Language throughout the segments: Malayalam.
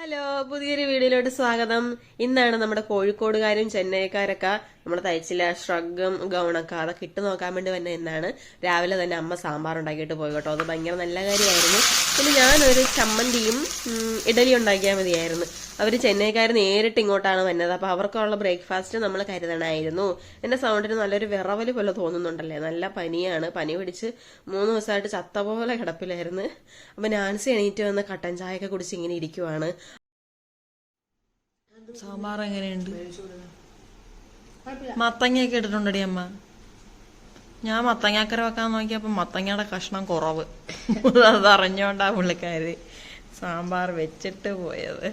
ഹലോ പുതിയൊരു വീഡിയോയിലോട്ട് സ്വാഗതം. ഇന്നാണ് നമ്മുടെ കോഴിക്കോടുകാരും ചെന്നൈക്കാരൊക്കെ നമ്മുടെ തയ്ച്ചില്ല ഷ്രഗും ഗൗണൊക്കെ അതൊക്കെ ഇട്ട് നോക്കാൻ വേണ്ടി തന്നെ എന്നാണ്. രാവിലെ തന്നെ അമ്മ സാമ്പാർ ഉണ്ടാക്കിയിട്ട് പോയി കേട്ടോ. അത് ഭയങ്കര നല്ല കാര്യമായിരുന്നു. പിന്നെ ഞാനൊരു ചമ്മന്തിയും ഇഡലി ഉണ്ടാക്കിയാൽ മതിയായിരുന്നു. അവർ ചെന്നൈക്കാർ നേരിട്ട് ഇങ്ങോട്ടാണ് വന്നത്. അപ്പോൾ അവർക്കുള്ള ബ്രേക്ക്ഫാസ്റ്റ് നമ്മൾ കരുതണമായിരുന്നു എന്റെ സൗണ്ടിന് നല്ലൊരു വിറവൽ പോലെ തോന്നുന്നുണ്ടല്ലേ? നല്ല പനിയാണ്. പനി പിടിച്ച് മൂന്ന് ദിവസമായിട്ട് ചത്ത പോലെ കിടപ്പിലായിരുന്നു. അപ്പോൾ നാൻസി എണീറ്റ് വന്ന് കട്ടൻ ചായയൊക്കെ കുടിച്ച് ഇങ്ങനെ ഇരിക്കുവാണ്. സാമ്പാർ എങ്ങനെയുണ്ട്? മത്തങ്ങയൊക്കെ ഇട്ടിട്ടുണ്ടടി അമ്മ. ഞാൻ മത്തങ്ങാക്കര വെക്കാൻ നോക്കിയപ്പോ മത്തങ്ങയുടെ കഷ്ണം കുറവ്. അത് അറിഞ്ഞോണ്ടാ പുള്ളിക്കാരി സാമ്പാർ വെച്ചിട്ട് പോയത്.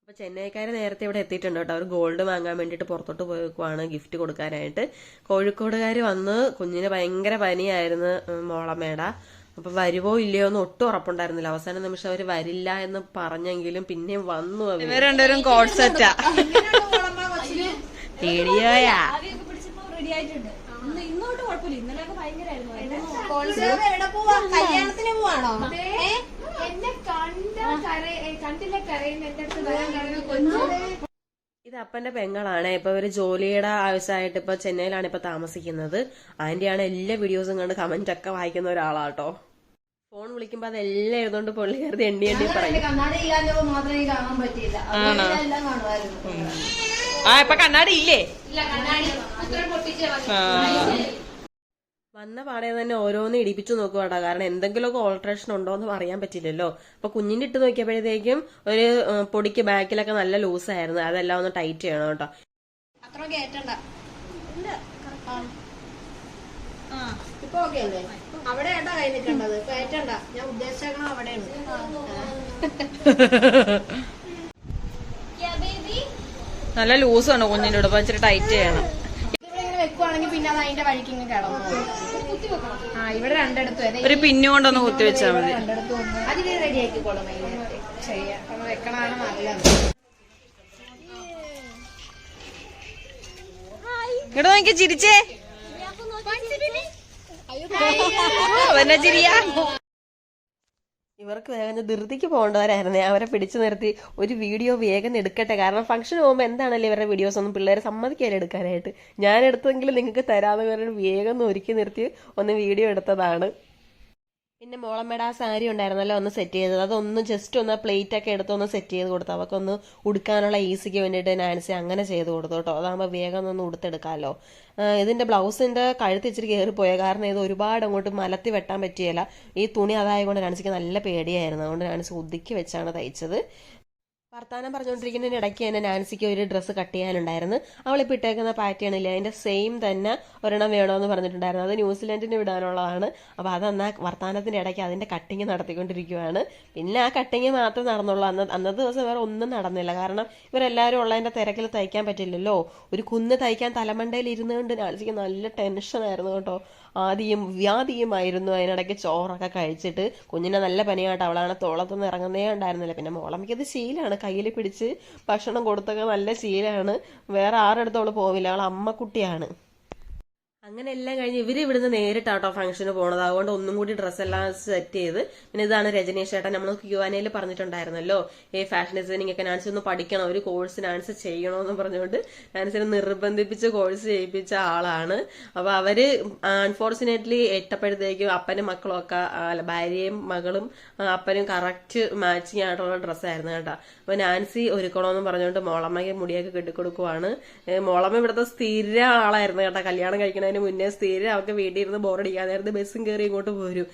അപ്പോൾ ചെന്നൈക്കാർ നേരത്തെ ഇവിടെ എത്തിയിട്ടുണ്ട് കേട്ടോ. അവർ ഗോൾഡ് വാങ്ങാൻ വേണ്ടിയിട്ട് പുറത്തോട്ട് പോയേക്കുവാണ്. ഗിഫ്റ്റ് കൊടുക്കാനായിട്ട്. കോഴിക്കോടുകാർ വന്ന് കുഞ്ഞിന് ഭയങ്കര പനിയായിരുന്നു ഉം, അപ്പൊ വരുവോ ഇല്ലയോ എന്ന് ഒട്ടും ഉറപ്പുണ്ടായിരുന്നില്ല. അവസാന നിമിഷം അവർ വരില്ല എന്ന് പറഞ്ഞെങ്കിലും പിന്നെയും വന്നു രണ്ടുപേരും കോഡ് സെറ്റാ പേടിയോയാ. ഇന്നോട്ട് കുഴപ്പമില്ല. ഇന്നലെയൊക്കെ ഭയങ്കരമായിരുന്നു. എന്നെ കണ്ട? കര കണ്ടില്ല കരയുന്ന. എന്റെ അടുത്ത് വരാൻ കാരണം കൊച്ചു. ഇത് അപ്പന്റെ പെങ്ങളാണ്. ഇപ്പൊ ഇവർ ജോലിയുടെ ആവശ്യമായിട്ട് ഇപ്പൊ ചെന്നൈയിലാണ് ഇപ്പൊ താമസിക്കുന്നത്. ആന്റിയാണ് എല്ലാ വീഡിയോസും കണ്ട് കമന്റ് ഒക്കെ വായിക്കുന്ന ഒരാളാട്ടോ. ഫോൺ വിളിക്കുമ്പോ അതെല്ലാം എഴുതുകൊണ്ട് പുള്ളി കയറി എണ്ണി എണ്ണി പറയും. ആ ഇപ്പൊ കണ്ണാടി ഇല്ലേ. വന്ന പാടെ തന്നെ ഓരോന്ന് ഇടിപ്പിച്ചു നോക്കുവാടാ കാരണം എന്തെങ്കിലുമൊക്കെ ഓൾട്രേഷൻ ഉണ്ടോ എന്ന് പറയാൻ പറ്റില്ലല്ലോ. അപ്പൊ കുഞ്ഞിന്റെ ഇട്ട് നോക്കിയപ്പോഴത്തേക്കും ഒരു പൊടിക്ക് ബാക്കിലൊക്കെ നല്ല ലൂസ് ആയിരുന്നു. അതെല്ലാം ഒന്ന് ടൈറ്റ് ചെയ്യണം കേട്ടോ. അത്ര ഇപ്പൊ ഓക്കെ അല്ലേ? അവിടെ ഏട്ടാ കൈ നിൽക്കേണ്ടത് കയറ്റണ്ട ഞാൻ ഉദ്ദേശിച്ചേക്കണം അവിടെയാണ് നല്ല ലൂസ് ആണ് കുഞ്ഞിന്റെ ഇവിടെ. ഇച്ചിരി ടൈറ്റ് ചെയ്യണം. ഇവിടെ വെക്കുവാണെങ്കിൽ പിന്നെ അത് അതിന്റെ വഴിക്ക് ഇങ്ങനെ കിടന്നു. ആ ഇവിടെ രണ്ടിടത്തും. ഒരു പിന്നു കൊണ്ടൊന്ന് കുത്തി വെച്ചാൽ മതി. അതിന് റെഡി ആക്കിക്കോളും വൈകുന്നേരത്തെ ചെയ്യാം. അപ്പൊ വെക്കണതാണ് നല്ലത്. ഇങ്ങോട്ട് നോക്കി ചിരിച്ചേ. ഇവർക്ക് വേഗം ധൃതിക്ക് പോകേണ്ടവരായിരുന്നേ. അവരെ പിടിച്ചു നിർത്തി ഒരു വീഡിയോ വേഗം എടുക്കട്ടെ. കാരണം ഫംഗ്ഷൻ പോകുമ്പോൾ എന്താണല്ലേ ഇവരുടെ വീഡിയോസ് ഒന്നും പിള്ളേരെ സമ്മതിക്കാതെ എടുക്കാനായിട്ട്. ഞാൻ എടുത്തെങ്കിലും നിങ്ങൾക്ക് തരാമെന്ന് പറഞ്ഞ് വേഗം ഒന്ന് ഒരുക്കി നിർത്തി ഒന്ന് വീഡിയോ എടുത്തതാണ്. പിന്നെ മോളമ്മയുടെ ആ സാരി ഉണ്ടായിരുന്നല്ലോ ഒന്ന് സെറ്റ് ചെയ്തത്. അതൊന്ന് ജസ്റ്റ് ഒന്ന് പ്ലേറ്റ് ഒക്കെ എടുത്ത് ഒന്ന് സെറ്റ് ചെയ്ത് കൊടുത്തു. ഒന്ന് ഉടുക്കാനുള്ള ഈസിക്ക് വേണ്ടിയിട്ട് നാൻസി അങ്ങനെ ചെയ്ത് കൊടുത്തു കേട്ടോ. അതാകുമ്പോൾ വേഗം ഒന്ന് ഉടുത്തെടുക്കാമല്ലോ ഇതിന്റെ ബ്ലൗസിന്റെ കഴുത്ത് ഇച്ചിരി കയറിപ്പോയ കാരണം ഇത് ഒരുപാട് അങ്ങോട്ട് മലത്തി വെട്ടാൻ പറ്റിയല്ല ഈ തുണി അതായത് കൊണ്ട് നാൻസിക്ക് നല്ല പേടിയായിരുന്നു. അതുകൊണ്ട് നാൻസി ഒതുക്കി വെച്ചാണ് തയ്ച്ചത്. വർത്താനം പറഞ്ഞുകൊണ്ടിരിക്കുന്നതിന് ഇടയ്ക്ക് തന്നെ നാൻസിക്ക് ഒരു ഡ്രസ്സ് കട്ട് ചെയ്യാനുണ്ടായിരുന്നു. അവളിപ്പോൾ ഇട്ടേക്കുന്ന പാറ്റേൺ അതിന്റെ സെയിം തന്നെ ഒരെണ്ണം വേണമെന്ന് പറഞ്ഞിട്ടുണ്ടായിരുന്നു. അത് ന്യൂസിലൻഡിന് വിടാനുള്ളതാണ്. അപ്പോൾ അതെന്നാ വർത്താനത്തിന്റെ ഇടയ്ക്ക് അതിന്റെ കട്ടിങ് നടത്തിക്കൊണ്ടിരിക്കുകയാണ് പിന്നെ ആ കട്ടിങ് മാത്രം നടന്നുള്ളൂ. അന്ന് അന്നത്തെ ദിവസം വേറെ ഒന്നും നടന്നില്ല. കാരണം ഇവരെല്ലാവരും ഉള്ളതിന്റെ തിരക്കിൽ തയ്ക്കാൻ പറ്റില്ലല്ലോ. ഒരു കുന്ന് തയ്ക്കാൻ തലമണ്ടയിൽ ഇരുന്നുകൊണ്ട് നാൻസിക്ക് നല്ല ടെൻഷനായിരുന്നു കേട്ടോ. ആദ്യം വ്യാധിയുമായിരുന്നു. അതിനിടയ്ക്ക് ചോറൊക്കെ കഴിച്ചിട്ട് കുഞ്ഞിനെ നല്ല പനിയായിട്ട് അവളാണ് തോളത്തൊന്നും ഇറങ്ങുന്നേ ഉണ്ടായിരുന്നില്ല. പിന്നെ മോളമ്മയ്ക്കത് ശീലമാണ് കയ്യിൽ പിടിച്ച് ഭക്ഷണം കൊടുത്തൊക്കെ നല്ല ശീലമാണ് വേറെ ആരുടെ അവൾ പോവില്ല. അവൾ അമ്മക്കുട്ടിയാണ്. അങ്ങനെ എല്ലാം കഴിഞ്ഞ് ഇവർ ഇവിടുന്ന് നേരിട്ട് ഔട്ടോ ഫംഗ്ഷന് പോണത്. അതുകൊണ്ട് ഒന്നും കൂടി ഡ്രസ്സ് എല്ലാം സെറ്റ് ചെയ്ത് പിന്നെ ഇതാണ് രജനീഷ് ചേട്ടൻ. നമ്മൾ ക്യു ആനയിൽ പറഞ്ഞിട്ടുണ്ടായിരുന്നല്ലോ ഈ ഫാഷൻ ഡിസൈനിങ് ഒക്കെ നാൻസി ഒന്ന് പഠിക്കണം. ഒരു കോഴ്സ് നാൻസി ചെയ്യണമെന്ന് പറഞ്ഞുകൊണ്ട് നാൻസിനെ നിർബന്ധിപ്പിച്ച് കോഴ്സ് ചെയ്യിപ്പിച്ച ആളാണ്. അപ്പൊ അവർ അൺഫോർച്ചുനേറ്റ്ലി എട്ടപ്പോഴത്തേക്കും അപ്പനും മക്കളും ഒക്കെ ഭാര്യയും മകളും അപ്പനും കറക്റ്റ് മാച്ചിങ് ആയിട്ടുള്ള ഡ്രസ്സായിരുന്നു കേട്ടോ. അപ്പൊ നാൻസി ഒരുക്കണമെന്ന് പറഞ്ഞുകൊണ്ട് മോളമ്മയ്ക്ക് മുടിയൊക്കെ കെട്ടിക്കൊടുക്കുവാണ്. മോളമ്മ ഇവിടുത്തെ സ്ഥിര ആളായിരുന്നു കേട്ടോ. കല്യാണം കഴിക്കുന്നതിന് മുന്നേ സ്ഥിരം അവർക്ക് വീട്ടിൽ ഇരുന്ന് ബോറടിക്കാൻ നേരത്ത് ബസ്സും കയറി ഇങ്ങോട്ട് പോരും.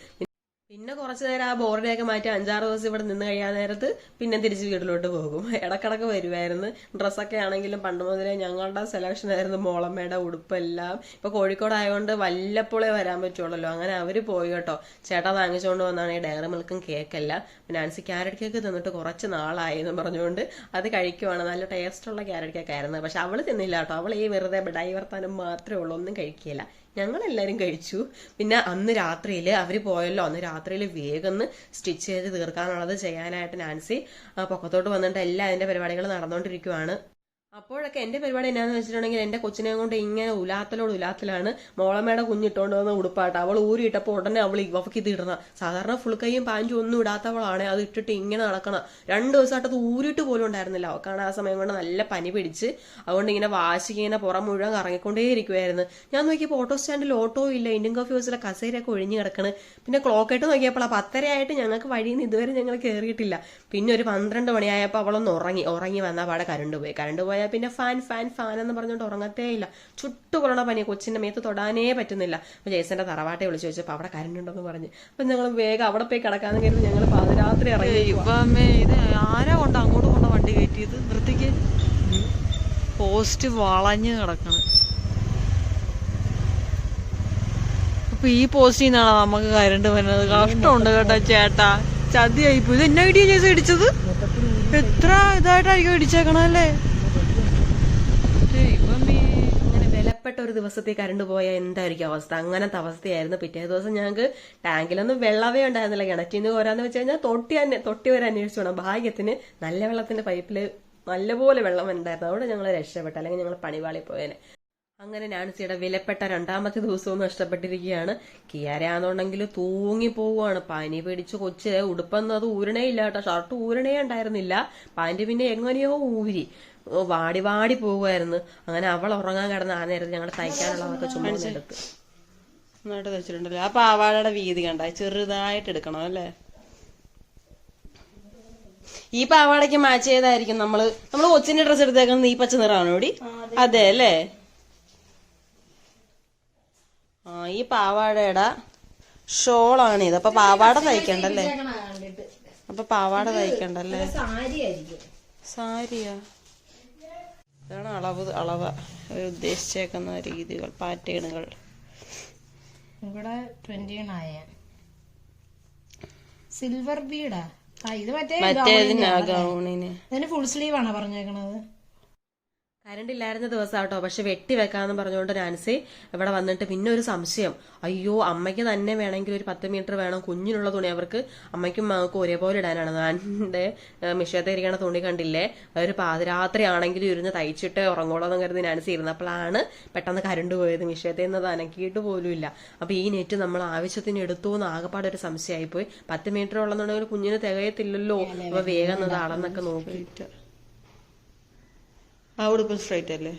പിന്നെ കുറച്ചു നേരം ആ ബോർഡിനെയൊക്കെ മാറ്റി അഞ്ചാറ് ദിവസം ഇവിടെ നിന്ന് കഴിയാൻ നേരത്ത് പിന്നെ തിരിച്ച് വീട്ടിലോട്ട് പോകും. ഇടക്കിടക്ക് വരുമായിരുന്നു ഡ്രസ്സൊക്കെ ആണെങ്കിലും പണ്ട് മുതലേ ഞങ്ങളുടെ സെലക്ഷൻ ആയിരുന്നു മോളമ്മയുടെ ഉടുപ്പെല്ലാം. ഇപ്പൊ കോഴിക്കോട് ആയതുകൊണ്ട് വല്ലപ്പോഴേ വരാൻ പറ്റുള്ളല്ലോ. അങ്ങനെ അവർ പോയി കേട്ടോ. ചേട്ടാ വാങ്ങിച്ചുകൊണ്ട് വന്നാണ് ഈ ഡയറി മിൽക്കും കേക്കല്ല നാൻസി ക്യാരറ്റ് കേക്ക് തിന്നിട്ട് കുറച്ച് നാളായി എന്ന് പറഞ്ഞുകൊണ്ട് അത് കഴിക്കുവാണ്. നല്ല ടേസ്റ്റ് ഉള്ള ക്യാരറ്റ് കേക്ക് ആയിരുന്നു. പക്ഷെ അവൾ തിന്നില്ല കേട്ടോ. അവൾ ഈ വെറുതെ ബഡായി മാത്രമേ ഉള്ളൂ. ഒന്നും കഴിക്കില്ല. ഞങ്ങളെല്ലാവരും കഴിച്ചു. പിന്നെ അന്ന് രാത്രിയിൽ അവർ പോയല്ലോ. അന്ന് രാത്രിയിൽ വേഗം സ്റ്റിച്ച് ചെയ്ത് തീർക്കാനുള്ളത് ചെയ്യാനായിട്ട് നാൻസി പൊക്കത്തോട്ട് വന്നിട്ട് എല്ലാ അതിന്റെ പരിപാടികൾ നടന്നുകൊണ്ടിരിക്കുവാണ് അപ്പോഴൊക്കെ എന്റെ പരിപാടി എന്നാന്ന് വെച്ചിട്ടുണ്ടെങ്കിൽ എന്റെ കൊച്ചിനെ കൊണ്ട് ഇങ്ങനെ ഉലാത്തലോട് ഉലാത്തലാണ് മോളമ്മയുടെ കുഞ്ഞിട്ടോണ്ട് വന്ന ഉടുപ്പാട്ട്. അവൾ ഊരിയിട്ടപ്പോൾ ഉടനെ അവൾ ഇവക്ക് ഇത് ഇടണം. സാധാരണ ഫുൾ കൈയും പാന്റും ഒന്നും ഇടാത്തവളാണ്. അത് ഇട്ടിട്ട് ഇങ്ങനെ നടക്കണം. രണ്ട് ദിവസമായിട്ട് അത് ഊരിയിട്ട് പോലും ഉണ്ടായിരുന്നില്ല. അവക്കാണ് ആ സമയം കൊണ്ട് നല്ല പനി പിടിച്ച് അതുകൊണ്ട് ഇങ്ങനെ വാശിക്ക് ഇങ്ങനെ പുറം മുഴുവൻ കറങ്ങിക്കൊണ്ടേയിരിക്കുമായിരുന്നു ഞാൻ നോക്കിയപ്പോൾ ഓട്ടോ സ്റ്റാൻഡിൽ ഓട്ടോ ഇല്ല. ഇന്ത്യൻ കോഫി ഹൗസിലെ കസേരയൊക്കെ ഒഴിഞ്ഞു കിടക്കണ്. പിന്നെ ക്ലോക്ക് ആയിട്ട് നോക്കിയപ്പോൾ ആ പത്തരയായിട്ട് ഞങ്ങൾക്ക് വഴിയിൽ നിന്ന് ഇതുവരെ ഞങ്ങൾ കയറിയിട്ടില്ല പിന്നെ ഒരു പന്ത്രണ്ട് മണിയായപ്പോൾ അവളൊന്ന് ഉറങ്ങി. ഉറങ്ങി വന്നാൽ പാടെ കരണ്ട് പോയി. കരണ്ട് പോയാൽ പിന്നെ ഫാൻ ഫാൻ ഫാൻ എന്ന് പറഞ്ഞുകൊണ്ട് ഉറങ്ങത്തേ ഇല്ല. ചുട്ടുകൊള്ളണ പനി കൊച്ചിന്റെ മേത്ത് തൊടാനേ പറ്റുന്നില്ല. അപ്പൊ ജേസന്റെ തറവാട്ടെ വിളിച്ചു വെച്ചപ്പോൾ അവിടെ കരണ്ട് ഉണ്ടെന്ന് പറഞ്ഞ്. അപ്പൊ ഞങ്ങൾ വേഗം അവിടെ പോയി കിടക്കാന്ന് കരുതി ഞങ്ങൾ പാതിരാത്രി ഇറങ്ങി ഇത് ആരാ കൊണ്ട് അങ്ങോട്ട് കൊണ്ട വണ്ടി കയറ്റിയത്? നിർത്തിക്ക് പോസ്റ്റ് വളഞ്ഞ് കിടക്കണം. അപ്പൊ ഈ പോസ്റ്റിൽ നിന്നാണ് നമുക്ക് കരണ്ട് വരുന്നത്? കഷ്ടമുണ്ട് കേട്ടോ ചേട്ടാ. ചതിയായിപ്പോ ഇത് എന്നെ ഇടിയ ചേച്ചി ഇടിച്ചത്? എത്ര ഇതായിട്ടായിരിക്കും ഇടിച്ചേക്കണല്ലേ ദൈവമേ. വിലപ്പെട്ട ഒരു ദിവസത്തെ കരണ്ട് പോയാൽ എന്തായിരിക്കും അവസ്ഥ? അങ്ങനത്തെ അവസ്ഥയായിരുന്നു പിറ്റേ ദിവസം ഞങ്ങൾക്ക് ടാങ്കിലൊന്നും വെള്ളമേ ഉണ്ടായിരുന്നില്ല. കിണറ്റിൽ നിന്ന് കോരാന്ന് വെച്ച് കഴിഞ്ഞാൽ തൊട്ടി തന്നെ തൊട്ടി വരെ അന്വേഷിച്ചു വേണം ഭാഗ്യത്തിന് നല്ല വെള്ളത്തിന്റെ പൈപ്പിൽ നല്ലപോലെ വെള്ളം ഉണ്ടായിരുന്നു. അവിടെ ഞങ്ങൾ രക്ഷപ്പെട്ടു. അല്ലെങ്കിൽ ഞങ്ങൾ പണിവാളി പോയേനെ. അങ്ങനെ നാൻസിയുടെ വിലപ്പെട്ട രണ്ടാമത്തെ ദിവസവും നഷ്ടപ്പെട്ടിരിക്കുകയാണ്. കിയാരയാണെന്നുണ്ടെങ്കിൽ തൂങ്ങി പോവുകയാണ്. പനി പിടിച്ച് കൊച്ച് ഉടുപ്പെന്നത് ഊരണേ ഇല്ല കേട്ടോ ഷർട്ട് ഊരണേ ഉണ്ടായിരുന്നില്ല. പാന്റ് പിന്നെ എങ്ങനെയോ ഊരി. വാടി വാടി പോവുമായിരുന്നു അങ്ങനെ അവൾ ഉറങ്ങാൻ കിടന്ന ആ നേരത്ത് ഞങ്ങൾ തയ്ക്കാനുള്ളതൊക്കെ ചുമ്മാ എടുത്ത്. നന്നായിട്ട് ആ പാവാടയുടെ വീതി കണ്ട ചെറുതായിട്ട് എടുക്കണം അല്ലേ? ഈ പാവാടയ്ക്ക് മാച്ച് ചെയ്തായിരിക്കും നമ്മൾ നമ്മൾ കൊച്ചിന്റെ ഡ്രസ്സ് എടുത്തേക്കുന്നത് ഈ പച്ച നിറമാണോ കൂടി അതെ. അല്ലേ? ആ ഈ പാവാടയുടെ ഷോളാണ് ഇത്. അപ്പൊ പാവാട തയ്ക്കണ്ടല്ലേ? അപ്പൊ പാവാട തയ്ക്കണ്ടല്ലേ? സാരി ആയിരിക്കും സാരിയാ? ഇതാണ് അളവ് അളവ്. ഉദ്ദേശിച്ചേക്കുന്ന രീതികൾ പാറ്റേണുകൾ. ഇവിടെ ട്വന്റി ആയ സിൽവർ ബീഡാ ഇത് മറ്റേ ഗൗണിന്. ഇതിന് ഫുൾ സ്ലീവ് ആണോ പറഞ്ഞേക്കണത്? കരണ്ട് ഇല്ലായിരുന്ന ദിവസം കേട്ടോ പക്ഷെ വെട്ടി വെക്കാന്ന് പറഞ്ഞുകൊണ്ട് നാൻസി ഇവിടെ വന്നിട്ട് പിന്നെ ഒരു സംശയം. അയ്യോ അമ്മയ്ക്ക് തന്നെ വേണമെങ്കിൽ ഒരു പത്ത് മീറ്റർ വേണം കുഞ്ഞിനുള്ള തുണി അവർക്ക് അമ്മയ്ക്കും മകൾക്കും ഒരേപോലെ ഇടാനാണ്. നാന്റെ മിഷത്തെ ഇരിക്കണ തുണി കണ്ടില്ലേ? ഒരു പാതിരാത്രി ആണെങ്കിലും ഇരുന്ന് തയ്ച്ചിട്ട് ഉറങ്ങോളോ എന്ന് കരുതി നാൻസി ഇരുന്നപ്പോഴാണ് പെട്ടെന്ന് കരണ്ട് പോയത്. മിഷത്തെ നിന്ന് അനക്കിയിട്ട് പോലും ഇല്ല. അപ്പൊ ഈ നെറ്റ് നമ്മൾ ആവശ്യത്തിന് എടുത്തു എന്ന് ആകെപ്പാട് ഒരു സംശയമായിപ്പോയി. പത്ത് മീറ്റർ ഉള്ളതെന്നുണ്ടെങ്കിൽ കുഞ്ഞിന് തികയത്തില്ലല്ലോ. അപ്പൊ വേഗം അത് അളന്നൊക്കെ നോക്കിയിട്ട് ആ ഉടുപ്പ് സ്ട്രൈറ്റ് അല്ലേ?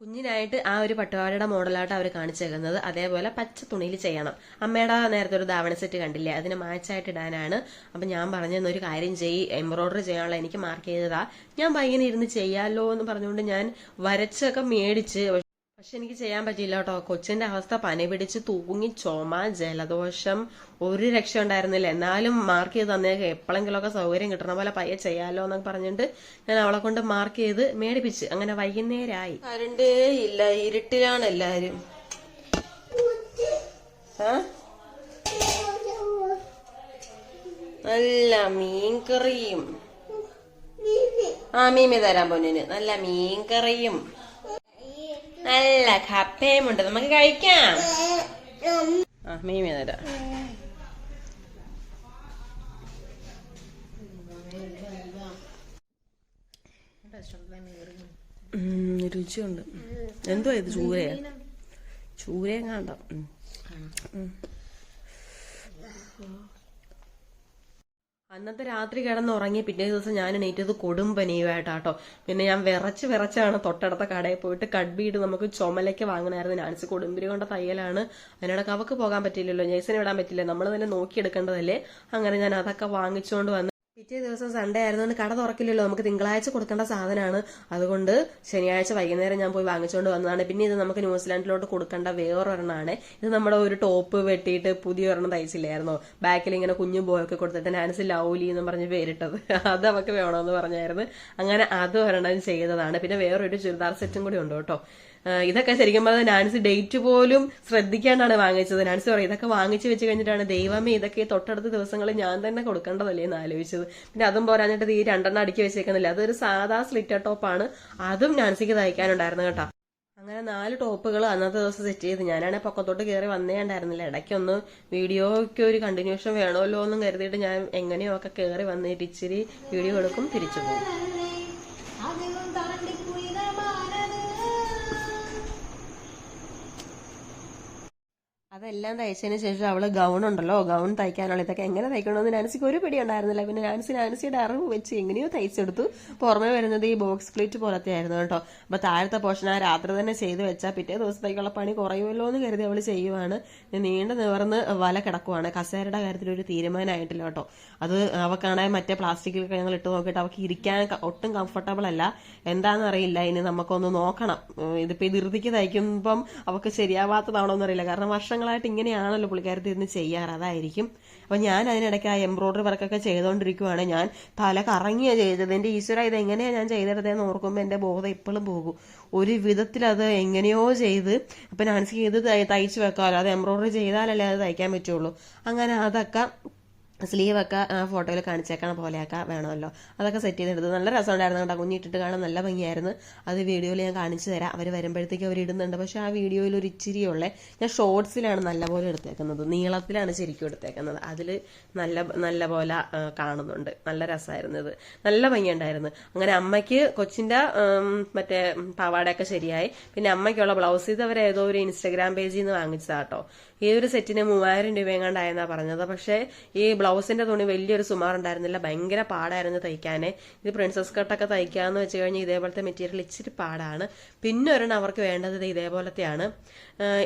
കുഞ്ഞിനായിട്ട് ആ ഒരു പട്ടുപാവാടയുടെ മോഡലായിട്ട് അവർ കാണിച്ചേക്കുന്നത്. അതേപോലെ പച്ച തുണിയിൽ ചെയ്യണം. അമ്മയുടെ നേരത്തെ ഒരു ദാവണ സെറ്റ് കണ്ടില്ലേ? അതിന് മാച്ചായിട്ട് ഇടാനാണ്. അപ്പം ഞാൻ പറഞ്ഞ ഒരു കാര്യം ചെയ്യ്. എംബ്രോയിഡറി ചെയ്യാനുള്ള എനിക്ക് മാർക്ക് ചെയ്തതാ. ഞാൻ ഭയങ്കര ഇരുന്ന് ചെയ്യാലോ എന്ന് പറഞ്ഞുകൊണ്ട് ഞാൻ വരച്ചൊക്കെ മേടിച്ച് പക്ഷെ എനിക്ക് ചെയ്യാൻ പറ്റിയില്ല കേട്ടോ. കൊച്ചിന്റെ അവസ്ഥ പനി പിടിച്ച് തൂങ്ങി ചുമ ജലദോഷം ഒരു രക്ഷ ഉണ്ടായിരുന്നില്ല. എന്നാലും മാർക്ക് ചെയ്ത് തന്നേക്ക്. എപ്പോഴെങ്കിലുമൊക്കെ സൗകര്യം കിട്ടണ പോലെ പയ്യെ ചെയ്യാലോ എന്നൊക്കെ പറഞ്ഞിട്ട് ഞാൻ അവളെ കൊണ്ട് മാർക്ക് ചെയ്ത് മേടിപ്പിച്ച്. അങ്ങനെ വൈകുന്നേരമായി കരണ്ടേ ഇല്ല. ഇരുട്ടിലാണ് എല്ലാരും? നല്ല മീൻകറിയും. ആ മീമി തരാൻ പൊന്നിന്. നല്ല മീൻകറിയും. നല്ല കപ്പയും ഉണ്ട് നമുക്ക് കഴിക്കാം. ആ മീമി തരാം രുചിയുണ്ട്. എന്തുവാ ഇത് ചൂരയാ? ചൂരയും കാണ്ട അന്നത്തെ രാത്രി കിടന്ന് ഉറങ്ങി പിറ്റേ ദിവസം ഞാൻ എണീറ്റത് കൊടും പനിയുമായിട്ടാട്ടോ പിന്നെ ഞാൻ വിറച്ച് വിറച്ചാണ് തൊട്ടടുത്ത കടയിൽ പോയിട്ട് കഡ്ബീട് നമുക്ക് ചുമലയ്ക്ക് വാങ്ങണമായിരുന്നു നാൻസി കൊടുമ്പിരി കൊണ്ട തയ്യലാണ്. അതിനിടക്ക് അവക്ക് പോകാൻ പറ്റില്ലല്ലോ ജേസിന് വിടാൻ പറ്റില്ല നമ്മൾ തന്നെ നോക്കിയെടുക്കേണ്ടതല്ലേ? അങ്ങനെ ഞാൻ അതൊക്കെ വാങ്ങിച്ചുകൊണ്ട് വന്ന് പിറ്റേ ദിവസം സൺഡേ ആയിരുന്നുകൊണ്ട് കട തുറക്കില്ലല്ലോ. നമുക്ക് തിങ്കളാഴ്ച കൊടുക്കേണ്ട സാധനമാണ് അതുകൊണ്ട് ശനിയാഴ്ച വൈകുന്നേരം ഞാൻ പോയി വാങ്ങിച്ചുകൊണ്ട് വന്നതാണ്. പിന്നെ ഇത് നമുക്ക് ന്യൂസിലാൻഡിലോട്ട് കൊടുക്കേണ്ട വേറൊരെണ്ണമാണ് ഇത് നമ്മുടെ ഒരു ടോപ്പ് വെട്ടിയിട്ട് പുതിയ ഒരെണ്ണം തയ്ച്ചില്ലായിരുന്നോ? ബാക്കിൽ ഇങ്ങനെ കുഞ്ഞു ബോയൊക്കെ കൊടുത്തിട്ട് നാൻസി ലൗലി എന്ന് പറഞ്ഞ് പേരിട്ടത്. അത് അവക്ക് വേണമെന്ന് പറഞ്ഞായിരുന്നു. അങ്ങനെ അത് ഒരെണ്ണം ചെയ്തതാണ്. പിന്നെ വേറൊരു ചുരിദാർ സെറ്റും കൂടി ഉണ്ട് കേട്ടോ. ഇതൊക്കെ ശരിക്കും പറഞ്ഞാൽ നാൻസി ഡേറ്റ് പോലും ശ്രദ്ധിക്കാണ്ടാണ് വാങ്ങിച്ചത്. നാൻസി പറയും ഇതൊക്കെ വാങ്ങിച്ചു വെച്ച് കഴിഞ്ഞിട്ടാണ് ദൈവമേ ഇതൊക്കെ തൊട്ടടുത്ത ദിവസങ്ങളിൽ ഞാൻ തന്നെ കൊടുക്കേണ്ടതല്ലേ? എന്ന് ആലോചിച്ചത്. പിന്നെ അതും പോരാഞ്ഞിട്ട് ഈ രണ്ടെണ്ണം അടുക്കി വെച്ചേക്കുന്നില്ല. അതൊരു സാധാ സ്ലിറ്റർ ടോപ്പാണ് അതും നാൻസിക്ക് തയ്ക്കാനുണ്ടായിരുന്നു കേട്ടോ. അങ്ങനെ നാല് ടോപ്പുകൾ അന്നത്തെ ദിവസം സെറ്റ് ചെയ്ത്. ഞാനാണെ പൊക്കത്തോട്ട് കയറി വന്നേ ഉണ്ടായിരുന്നില്ല. ഇടയ്ക്കൊന്ന് വീഡിയോയ്ക്ക് ഒരു കണ്ടിന്യൂഷൻ വേണമല്ലോ എന്നും കരുതിയിട്ട് ഞാൻ എങ്ങനെയോ ഒക്കെ കയറി വന്നിട്ട് ഇച്ചിരി വീഡിയോ എടുക്കും തിരിച്ചു പോകും. അതെല്ലാം തയ്ച്ചതിന് ശേഷം അവൾ ഗൗൺ ഉണ്ടല്ലോ ഗൗൺ തയ്ക്കാനുള്ള ഇതൊക്കെ എങ്ങനെ തയ്ക്കണമെന്ന് നാൻസിക്ക് ഒരു പിടി ഉണ്ടായിരുന്നില്ല. പിന്നെ നാൻസി നാൻസിയുടെ അറിവ് വെച്ച് എങ്ങനെയോ തയ്ച്ചെടുത്തു. പുറമെ വരുന്നത് ഈ ബോക്സ് പ്ലേറ്റ് പോലത്തെ ആയിരുന്നു കേട്ടോ. അപ്പൊ താഴത്തെ പോർഷൻ ആ രാത്രി തന്നെ ചെയ്ത് വെച്ചാൽ പിറ്റേ ദിവസത്തേക്കുള്ള പണി കുറയുമല്ലോ എന്ന് കരുതി അവൾ ചെയ്യുവാണ്. നീണ്ടു നിവർന്ന് വല കിടക്കുവാണ്. കസേരയുടെ കാര്യത്തിൽ ഒരു തീരുമാനമായിട്ടില്ല കേട്ടോ. അത് അവക്കാണെ മറ്റേ പ്ലാസ്റ്റിക്കിലൊക്കെ ഞങ്ങൾ ഇട്ട് നോക്കിയിട്ട് അവൾക്ക് ഇരിക്കാൻ ഒട്ടും കംഫർട്ടബിൾ അല്ല. എന്താണെന്ന് അറിയില്ല. ഇനി നമുക്കൊന്ന് നോക്കണം. ഇതിപ്പോ ഇത് ഇറുതിക്ക് തയ്ക്കുമ്പം അവൾക്ക് ശരിയാവാത്തതാണോ എന്നറിയില്ല കാരണം വർഷങ്ങളായിട്ട് ഇങ്ങനെയാണല്ലോ പുള്ളിക്കാരത്തി ഇരുന്ന് ചെയ്യാറ്. അതായിരിക്കും. അപ്പൊ ഞാൻ അതിനിടയ്ക്ക് ആ എംബ്രോയിഡറി വർക്കൊക്കെ ചെയ്തുകൊണ്ടിരിക്കുവാണ് ഞാൻ തല കറങ്ങിയാ ചെയ്തത്. എന്റെ ഈശ്വര ഇത് എങ്ങനെയാണ് ഞാൻ ചെയ്തെടുത്തതെന്ന് ഓർക്കുമ്പോൾ എന്റെ ബോധം ഇപ്പോഴും പോകും. ഒരു വിധത്തിൽ അത് എങ്ങനെയോ ചെയ്ത് അപ്പൊ നാൻസിക്ക് ഇത് തയ്ച്ചു വെക്കാമല്ലോ. അത് എംബ്രോയിഡറി ചെയ്താലല്ലേ അത് തയ്ക്കാൻ പറ്റുള്ളൂ. അങ്ങനെ അതൊക്കെ സ്ലീവൊക്കെ ആ ഫോട്ടോയിൽ കാണിച്ചേക്കണ പോലെയൊക്കെ വേണമല്ലോ. അതൊക്കെ സെറ്റ് ചെയ്തെടുത്ത് നല്ല രസമുണ്ടായിരുന്നു കേട്ടോ കുഞ്ഞിട്ടിട്ട് കാണാൻ നല്ല ഭംഗിയായിരുന്നു. അത് വീഡിയോയിൽ ഞാൻ കാണിച്ചു തരാം. അവർ വരുമ്പോഴത്തേക്ക് അവർ ഇടുന്നുണ്ട്. പക്ഷേ ആ വീഡിയോയിൽ ഒരു ഇച്ചിരിയുള്ളേ ഞാൻ ഷോർട്സിലാണ് നല്ല പോലെ എടുത്തേക്കുന്നത്. നീളത്തിലാണ് ശരിക്കും എടുത്തേക്കുന്നത്. അതിൽ നല്ല നല്ല പോലെ കാണുന്നുണ്ട്. നല്ല രസമായിരുന്നു ഇത്. നല്ല ഭംഗിയുണ്ടായിരുന്നു. അങ്ങനെ അമ്മയ്ക്ക് കൊച്ചിന്റെ മറ്റേ പാവാടയൊക്കെ ശരിയായി. പിന്നെ അമ്മയ്ക്കുള്ള ബ്ലൗസ് ഇത് അവർ ഏതോ ഒരു ഇൻസ്റ്റാഗ്രാം പേജിൽ നിന്ന് വാങ്ങിച്ചതാട്ടോ ഈ ഒരു സെറ്റിന് മൂവായിരം രൂപയും കണ്ടായെന്നാണ് പറഞ്ഞത്. പക്ഷേ ഈ ബ്ലൗസിന്റെ തുണി വലിയൊരു സുമാറുണ്ടായിരുന്നില്ല ഭയങ്കര പാടായിരുന്നു തയ്ക്കാനേ. ഇത് പ്രിൻസസ് കട്ടൊക്കെ തയ്ക്കാന്ന് വെച്ച് കഴിഞ്ഞാൽ ഇതേപോലത്തെ മെറ്റീരിയൽ ഇച്ചിരി പാടാണ്. പിന്നെ ഒരെണ്ണം അവർക്ക് വേണ്ടത് ഇതേപോലത്തെയാണ്.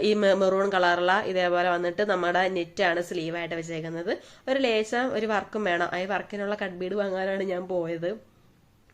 ഈ മെറൂൺ കളറുള്ള ഇതേപോലെ വന്നിട്ട് നമ്മുടെ നെറ്റാണ് സ്ലീവായിട്ട് വെച്ചേക്കുന്നത്. ഒരു ലേശം ഒരു വർക്കും വേണം. ആ വർക്കിനുള്ള കട്ട് ബീഡ് വാങ്ങാനാണ് ഞാൻ പോയത്.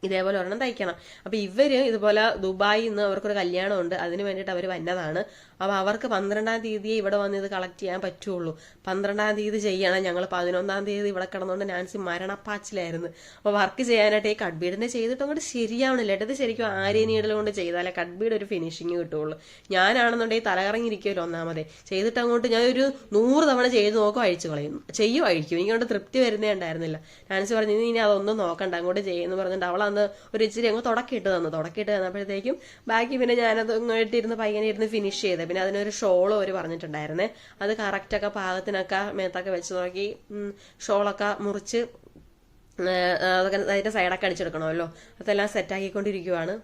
ഇതേപോലെ ഒരെണ്ണം തയ്ക്കണം. അപ്പൊ ഇവർ ഇതുപോലെ ദുബായിന്ന് അവർക്കൊരു കല്യാണമുണ്ട്. അതിന് വേണ്ടിയിട്ട് അവർ വന്നതാണ്. അപ്പൊ അവർക്ക് പന്ത്രണ്ടാം തീയതിയെ ഇവിടെ വന്ന് ഇത് കളക്ട് ചെയ്യാൻ പറ്റുള്ളൂ. പന്ത്രണ്ടാം തീയതി ചെയ്യണം. ഞങ്ങൾ പതിനൊന്നാം തീയതി ഇവിടെ കിടന്നുകൊണ്ട് നാൻസി മരണപ്പാച്ചിലായിരുന്നു. അപ്പോൾ വർക്ക് ചെയ്യാനായിട്ട് ഈ കട്ബീഡിനെ ചെയ്തിട്ട് അങ്ങോട്ട് ശരിയാവണില്ല. ഇത് ശരിക്കും ആര്യ നീടൽ കൊണ്ട് ചെയ്താലേ കട്ബീഡ് ഒരു ഫിനിഷിങ് കിട്ടുള്ളൂ. ഞാനാണെന്നുണ്ടെങ്കിൽ തലകറങ്ങിയിരിക്കുമല്ലോ ഒന്നാമതേ. ചെയ്തിട്ട് അങ്ങോട്ട് ഞാൻ ഒരു നൂറ് തവണ ചെയ്ത് നോക്കും അഴിച്ചു കളയും. ചെയ്യും അഴിക്കും. എനിക്കൊണ്ട് തൃപ്തി വരുന്നേ ഉണ്ടായിരുന്നില്ല. നാൻസി പറഞ്ഞു "നീ ഇനി അതൊന്നും നോക്കണ്ട. അങ്ങോട്ട് ചെയ്യുന്നു പറഞ്ഞിട്ട് അവൾ അന്ന് ഒരു ഇച്ചിരി അങ്ങ് തുടക്കിയിട്ട് തന്നു. തുടക്കിയിട്ട് തന്നപ്പോഴത്തേക്കും ബാക്കി പിന്നെ ഞാനത് ഇങ്ങോട്ടിരുന്ന് പയ്യനെ ഇരുന്ന് ഫിനിഷ് ചെയ്ത്. പിന്നെ അതിനൊരു ഷോളും അവർ പറഞ്ഞിട്ടുണ്ടായിരുന്നേ. അത് കറക്റ്റൊക്കെ പാകത്തിനൊക്കെ മേത്തൊക്കെ വെച്ച് നോക്കി ഷോളൊക്കെ മുറിച്ച് അതൊക്കെ അതിന്റെ സൈഡൊക്കെ അടിച്ചെടുക്കണമല്ലോ. അതെല്ലാം സെറ്റാക്കിക്കൊണ്ടിരിക്കുവാണ്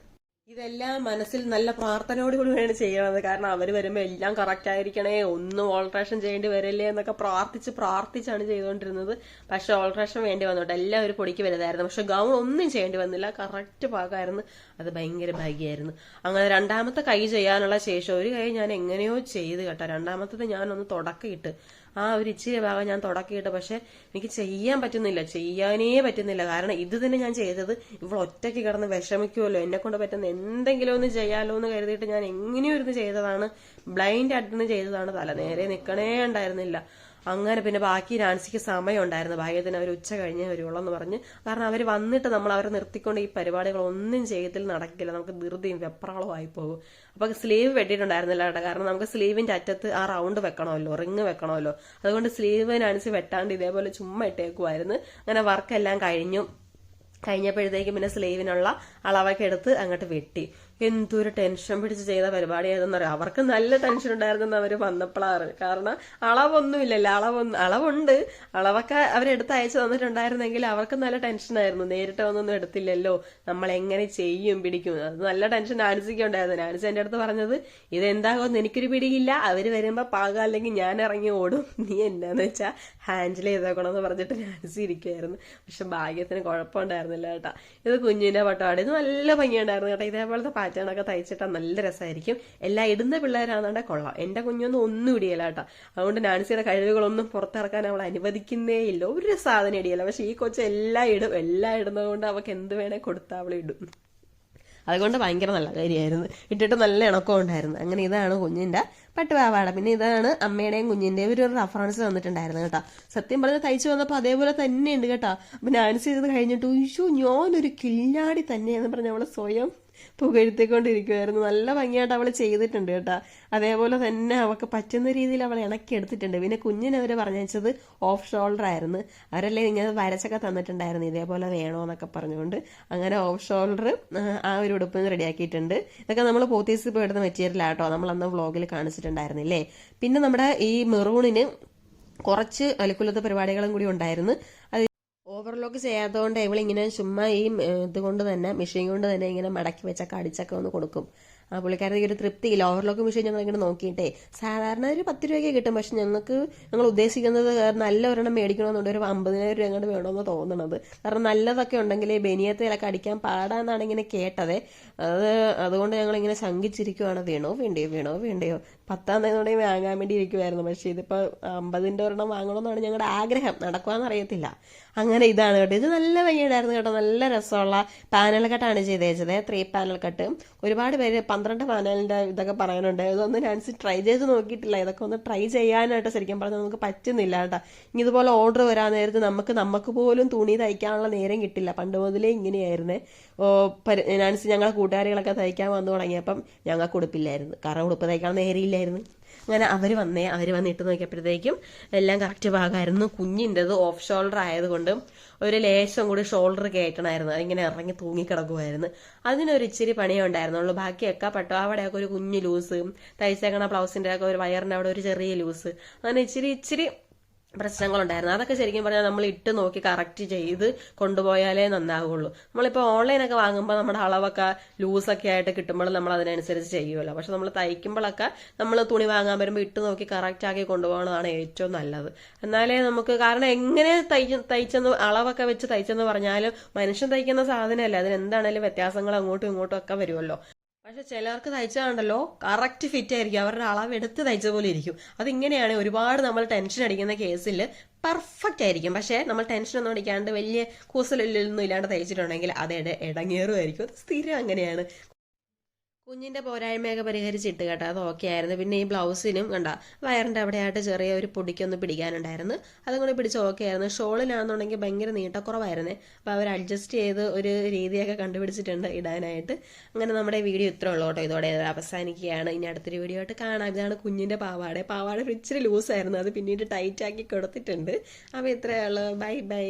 ഇതെല്ലാം മനസ്സിൽ നല്ല പ്രാർത്ഥനയോടുകൂടി വേണം ചെയ്യണത്. കാരണം അവർ വരുമ്പോൾ എല്ലാം കറക്റ്റ് ആയിരിക്കണേ. ഒന്നും ഓൾട്രേഷൻ ചെയ്യേണ്ടി വരില്ലേ എന്നൊക്കെ പ്രാർത്ഥിച്ച് പ്രാർത്ഥിച്ചാണ് ചെയ്തുകൊണ്ടിരുന്നത് പക്ഷെ ഓൾട്രേഷൻ വേണ്ടി വന്നോട്ടെ. എല്ലാം ഒരു പൊടിക്ക് വലുതായിരുന്നു. പക്ഷെ ഗൗൺ ഒന്നും ചെയ്യേണ്ടി വന്നില്ല. കറക്റ്റ് പാകമായിരുന്നു. അത് ഭയങ്കര ഭാഗ്യമായിരുന്നു. അങ്ങനെ രണ്ടാമത്തെ കൈ ചെയ്യാനുള്ള ശേഷം ഒരു കൈ ഞാൻ എങ്ങനെയോ ചെയ്ത് കേട്ടോ. രണ്ടാമത്തത് ഞാനൊന്ന് തുടക്കമിട്ട് ആ ഒരു ഇച്ചിരി ഭാഗം ഞാൻ തുടക്കിയിട്ട് പക്ഷെ എനിക്ക് ചെയ്യാൻ പറ്റുന്നില്ല. ചെയ്യാനേ പറ്റുന്നില്ല. കാരണം ഇത് തന്നെ ഞാൻ ചെയ്തത് ഇവൾ ഒറ്റയ്ക്ക് കിടന്ന് വിഷമിക്കുമല്ലോ എന്നെ കൊണ്ട് പറ്റുന്ന എന്തെങ്കിലും ഒന്ന് ചെയ്യാലോ എന്ന് കരുതിയിട്ട് ഞാൻ എങ്ങനെയൊരു ചെയ്തതാണ്. ബ്ലൈൻഡ് ആയിട്ട് ചെയ്തതാണ്. തല നേരെ നിൽക്കണേ ഉണ്ടായിരുന്നില്ല. അങ്ങനെ പിന്നെ ബാക്കി നാൻസിക്ക് സമയം ഉണ്ടായിരുന്നു ഭാഗ്യത്തിന് അവർ ഉച്ച കഴിഞ്ഞേ വരുള്ളൂ എന്ന് പറഞ്ഞ്. കാരണം അവർ വന്നിട്ട് നമ്മൾ അവരെ നിർത്തിക്കൊണ്ട് ഈ പരിപാടികൾ ഒന്നും ചെയ്യത്തിൽ നടക്കില്ല. നമുക്ക് ധൃതിയും ആയി പോകും അപ്പൊ സ്ലീവ് വെട്ടിയിട്ടുണ്ടായിരുന്നില്ല കേട്ടോ. കാരണം നമുക്ക് സ്ലീവിന്റെ അറ്റത്ത് ആ റൗണ്ട് വെക്കണമല്ലോ റിങ് വെക്കണമല്ലോ. അതുകൊണ്ട് സ്ലീവിനനുസരിച്ച് വെട്ടാണ്ട് ഇതേപോലെ ചുമ്മാ ഇട്ടേക്കുമായിരുന്നു അങ്ങനെ വർക്കെല്ലാം കഴിഞ്ഞു. കഴിഞ്ഞപ്പോഴത്തേക്കും പിന്നെ സ്ലീവിനുള്ള അളവൊക്കെ എടുത്ത് അങ്ങോട്ട് വെട്ടി. എന്തൊരു ടെൻഷൻ പിടിച്ച് ചെയ്ത പരിപാടിയായിരുന്നു പറയാം അവർക്ക് നല്ല ടെൻഷൻ ഉണ്ടായിരുന്നു അവർ വന്നപ്പോഴാണ് കാരണം അളവൊന്നുമില്ലല്ലോ. അളവൊന്നും അളവുണ്ട്. അളവൊക്കെ അവരെടുത്ത് അയച്ചു തന്നിട്ടുണ്ടായിരുന്നെങ്കിൽ അവർക്ക് നല്ല ടെൻഷനായിരുന്നു നേരിട്ട് ഒന്നൊന്നും എടുത്തില്ലല്ലോ. നമ്മൾ എങ്ങനെ ചെയ്യും പിടിക്കും. അത് നല്ല ടെൻഷൻ നാൻസിക്ക് ഉണ്ടായിരുന്നു. നാൻസി എന്റെ അടുത്ത് പറഞ്ഞത് ഇതെന്താകുമെന്ന് എനിക്കൊരു പിടിയില്ല. അവർ വരുമ്പോ പാകം. അല്ലെങ്കിൽ ഞാൻ ഇറങ്ങി ഓടും. നീ എന്നാന്ന് വെച്ചാ ഹാൻഡിൽ ചെയ്തേക്കണം എന്ന് പറഞ്ഞിട്ട് നാൻസി ഇരിക്കുമായിരുന്നു പക്ഷെ ഭാഗ്യത്തിന് കുഴപ്പമുണ്ടായിരുന്നില്ല കേട്ടോ. ഇത് കുഞ്ഞിന്റെ പട്ടമാണ് ഇത് നല്ല ഭംഗിയുണ്ടായിരുന്നു കേട്ടോ. ഇതേപോലത്തെ പാറ്റേണൊക്കെ തയ്ച്ചിട്ടാൽ നല്ല രസമായിരിക്കും. എല്ലാ ഇടുന്ന പിള്ളേരാണെന്നുണ്ടെ കൊള്ളാം. എന്റെ കുഞ്ഞൊന്നും ഒന്നും ഇടിയല്ല കേട്ടോ. അതുകൊണ്ട് നാൻസിയുടെ കഴിവുകളൊന്നും പുറത്തിറക്കാൻ അവൾ അനുവദിക്കുന്നേ ഇല്ല. ഒരു സാധനം ഇടിയല്ല. പക്ഷെ ഈ കൊച്ചു എല്ലാം ഇടും. എല്ലാം ഇടുന്നത് കൊണ്ട് അവൾക്ക് എന്ത് വേണേ കൊടുത്താൽ അവൾ ഇടും. അതുകൊണ്ട് ഭയങ്കര നല്ല കാര്യമായിരുന്നു. ഇട്ടിട്ട് നല്ല ഇണക്കം ഉണ്ടായിരുന്നു. അങ്ങനെ ഇതാണ് കുഞ്ഞിന്റെ പട്ടുപാവാട. പിന്നെ ഇതാണ് അമ്മയുടെയും കുഞ്ഞിന്റെയും ഒരു റഫറൻസ് തന്നിട്ടുണ്ടായിരുന്നു കേട്ടോ. സത്യം പറഞ്ഞാൽ തയ്ച്ചു വന്നപ്പോൾ അതേപോലെ തന്നെയുണ്ട് കേട്ടോ. അപ്പം ഡാൻസ് ചെയ്തത് കഴിഞ്ഞിട്ട് ഉയ്യോ ഞാനൊരു കില്ലാടി തന്നെയെന്ന് പറഞ്ഞ നമ്മളെ സ്വയം പുകഴ്ത്തിക്കൊണ്ടിരിക്കുമായിരുന്നു നല്ല ഭംഗിയായിട്ട് അവൾ ചെയ്തിട്ടുണ്ട് കേട്ടോ. അതേപോലെ തന്നെ അവൾക്ക് പറ്റുന്ന രീതിയിൽ അവൾ ഇണക്കി എടുത്തിട്ടുണ്ട് പിന്നെ കുഞ്ഞിനെ അവർ പറഞ്ഞത് ഓഫ് ഷോൾഡർ ആയിരുന്നു. അവരല്ലേ ഇങ്ങനെ വരച്ചൊക്കെ തന്നിട്ടുണ്ടായിരുന്നു. ഇതേപോലെ വേണോന്നൊക്കെ പറഞ്ഞുകൊണ്ട് അങ്ങനെ ഓഫ് ഷോൾഡർ ആ ഒരു ഉടുപ്പ് റെഡിയാക്കിയിട്ടുണ്ട്. ഇതൊക്കെ നമ്മൾ പോത്തീസ് പോയിടുന്ന മെറ്റീരിയലാട്ടോ നമ്മൾ അന്ന് വ്ളോഗിൽ കാണിച്ചിട്ടുണ്ടായിരുന്നില്ലേ? പിന്നെ നമ്മുടെ ഈ മെറൂണിന് കുറച്ച് അലുക്കുലത്തെ പരിപാടികളും കൂടി ഉണ്ടായിരുന്നു. ഓവർലോക്ക് ചെയ്യാത്തതുകൊണ്ട് ഇവളിങ്ങനെ ചുമ്മാ ഈ ഇതുകൊണ്ട് തന്നെ മെഷീൻ കൊണ്ട് തന്നെ ഇങ്ങനെ മടക്കി വെച്ചൊക്കെ അടിച്ചൊക്കെ ഒന്ന് കൊടുക്കും. ആ പുള്ളിക്കാരത്തേക്ക് ഒരു തൃപ്തിയില്ല. ഓവർലോക്ക് മെഷീൻ ഞങ്ങൾ ഇങ്ങനെ നോക്കിയിട്ടേ. സാധാരണ ഒരു പത്ത് രൂപയ്ക്ക് കിട്ടും. പക്ഷെ ഞങ്ങൾക്ക് ഞങ്ങൾ ഉദ്ദേശിക്കുന്നത് നല്ല ഒരെണ്ണം മേടിക്കണമെന്നുണ്ട്. ഒരു അമ്പതിനായിരം രൂപ അങ്ങോട്ട് വേണമെന്ന് തോന്നണത്. കാരണം നല്ലതൊക്കെ ഉണ്ടെങ്കിൽ ബനിയത്തിലൊക്കെ അടിക്കാൻ പാടാന്നാണ് ഇങ്ങനെ കേട്ടത്. അത് അതുകൊണ്ട് ഞങ്ങൾ ഇങ്ങനെ ശങ്കിച്ചിരിക്കുവാണ്. വേണോ വേണ്ടയോ വേണോ വേണ്ടയോ. പത്താം തീയതി വാങ്ങാൻ വേണ്ടി ഇരിക്കുമായിരുന്നു പക്ഷേ ഇതിപ്പോൾ അമ്പതിന്റെ ഒരെണ്ണം വാങ്ങണമെന്നാണ് ഞങ്ങളുടെ ആഗ്രഹം. നടക്കുവാന്ന് അറിയത്തില്ല. അങ്ങനെ ഇതാണ് കേട്ടോ. ഇത് നല്ല ഭംഗിയുണ്ടായിരുന്നു കേട്ടോ. നല്ല രസമുള്ള പാനൽ കട്ടാണ് ചെയ്തേച്ചത്. ത്രീ പാനൽ കട്ട് ഒരുപാട് പേര് പന്ത്രണ്ട് പാനലിന്റെ ഇതൊക്കെ പറയാനുണ്ട്. ഇതൊന്നും നാൻസി ട്രൈ ചെയ്ത് നോക്കിയിട്ടില്ല. ഇതൊക്കെ ഒന്ന് ട്രൈ ചെയ്യാനായിട്ട് ശരിക്കും പറഞ്ഞാൽ നമുക്ക് പറ്റുന്നില്ല കേട്ടോ. ഇനി ഇതുപോലെ ഓർഡർ വരാൻ നേരത്ത് നമുക്ക് നമുക്ക് പോലും തുണി തയ്ക്കാനുള്ള നേരം കിട്ടില്ല. പണ്ട് മുതലേ ഇങ്ങനെയായിരുന്നേ. നാൻസി ഞങ്ങളെ കൂട്ടുകാരികളൊക്കെ തയ്ക്കാൻ വന്നു തുടങ്ങിയപ്പം ഞങ്ങൾക്ക് ഉടുപ്പില്ലായിരുന്നു. കാരണം ഉടുപ്പ് തയ്ക്കാൻ നേരെയില്ലായിരുന്നു. അങ്ങനെ അവർ വന്നേ അവർ വന്നിട്ട് നോക്കിയപ്പോഴത്തേക്കും എല്ലാം കറക്റ്റ് ഭാഗമായിരുന്നു. കുഞ്ഞിന്റെത് ഓഫ് ഷോൾഡർ ആയതുകൊണ്ട് ഒരു ലേശം കൂടി ഷോൾഡർ കയറ്റണമായിരുന്നു. അതിങ്ങനെ ഇറങ്ങി തൂങ്ങിക്കിടക്കുമായിരുന്നു. അതിനൊരു ഇച്ചിരി പണിയേ ഉണ്ടായിരുന്നുള്ളൂ. ബാക്കിയൊക്കെ പട്ടോ അവിടെയൊക്കെ ഒരു കുഞ്ഞു ലൂസ് തയ്ച്ചേക്കണ ബ്ലൗസിന്റെ ഒക്കെ ഒരു വയറിന്റെ അവിടെ ഒരു ചെറിയ ലൂസ് അങ്ങനെ ഇച്ചിരി ഇച്ചിരി പ്രശ്നങ്ങളുണ്ടായിരുന്നു. അതൊക്കെ ശരിക്കും പറഞ്ഞാൽ നമ്മൾ ഇട്ട് നോക്കി കറക്റ്റ് ചെയ്ത് കൊണ്ടുപോയാലേ നന്നാവുള്ളൂ. നമ്മളിപ്പോൾ ഓൺലൈനൊക്കെ വാങ്ങുമ്പോൾ നമ്മുടെ അളവൊക്കെ ലൂസൊക്കെ ആയിട്ട് കിട്ടുമ്പോൾ നമ്മൾ അതിനനുസരിച്ച് ചെയ്യുമല്ലോ പക്ഷെ നമ്മൾ തയ്ക്കുമ്പോഴൊക്കെ നമ്മൾ തുണി വാങ്ങാൻ വരുമ്പോൾ ഇട്ട് നോക്കി കറക്റ്റ് ആക്കി കൊണ്ടുപോകണതാണ് ഏറ്റവും നല്ലത്. എന്നാലേ നമുക്ക് കാരണം എങ്ങനെ തയ്ച്ച് തയ്ച്ചെന്ന് അളവൊക്കെ വെച്ച് തയ്ച്ചെന്ന് പറഞ്ഞാലും മനുഷ്യൻ തയ്ക്കുന്ന സാധനമല്ല? അതിന് എന്താണേലും വ്യത്യാസങ്ങൾ അങ്ങോട്ടും ഇങ്ങോട്ടും ഒക്കെ വരുമല്ലോ പക്ഷെ ചിലർക്ക് തയ്ച്ചാണ്ടല്ലോ കറക്റ്റ് ഫിറ്റ് ആയിരിക്കും. അവരുടെ അളവ് എടുത്ത് തയ്ച്ച പോലെ ഇരിക്കും. അതിങ്ങനെയാണ് ഒരുപാട് നമ്മൾ ടെൻഷൻ അടിക്കുന്ന കേസിൽ പെർഫെക്റ്റ് ആയിരിക്കും. പക്ഷേ നമ്മൾ ടെൻഷൻ ഒന്നും അടിക്കാണ്ട് വലിയ കൂസലൊന്നും ഇല്ലാണ്ട് തയ്ച്ചിട്ടുണ്ടെങ്കിൽ അത് ഇട ഇടങ്ങേറുമായിരിക്കും. അത് സ്ഥിരം അങ്ങനെയാണ്. കുഞ്ഞിന്റെ പോരായ്മയൊക്കെ പരിഹരിച്ചിട്ട് കേട്ടോ അത് ഓക്കെ ആയിരുന്നു. പിന്നെ ഈ ബ്ലൗസിനും കണ്ട വയറിന്റെ അവിടെയായിട്ട് ചെറിയ ഒരു പൊടിക്കൊന്ന് പിടിക്കാനുണ്ടായിരുന്നു. അതും കൂടി പിടിച്ച് ഓക്കെ ആയിരുന്നു. ഷോളിലാണെന്നുണ്ടെങ്കിൽ ഭയങ്കര നീട്ടക്കുറവായിരുന്നു. അപ്പോൾ അവർ അഡ്ജസ്റ്റ് ചെയ്ത് ഒരു രീതിയൊക്കെ കണ്ടുപിടിച്ചിട്ടുണ്ട് ഇടാനായിട്ട്. അങ്ങനെ നമ്മുടെ വീഡിയോ ഇത്ര ഉള്ളൂ കേട്ടോ. ഇതോടെ അവസാനിക്കുകയാണ്. ഇനി അടുത്തൊരു വീഡിയോ ആയിട്ട് കാണാം. ഇതാണ് കുഞ്ഞിന്റെ പാവാട. പാവാട ഇച്ചിരി ലൂസായിരുന്നു അത് പിന്നീട് ടൈറ്റ് ആക്കി കൊടുത്തിട്ടുണ്ട്. അപ്പോൾ ഇത്രയേ ഉള്ളൂ. Bye bye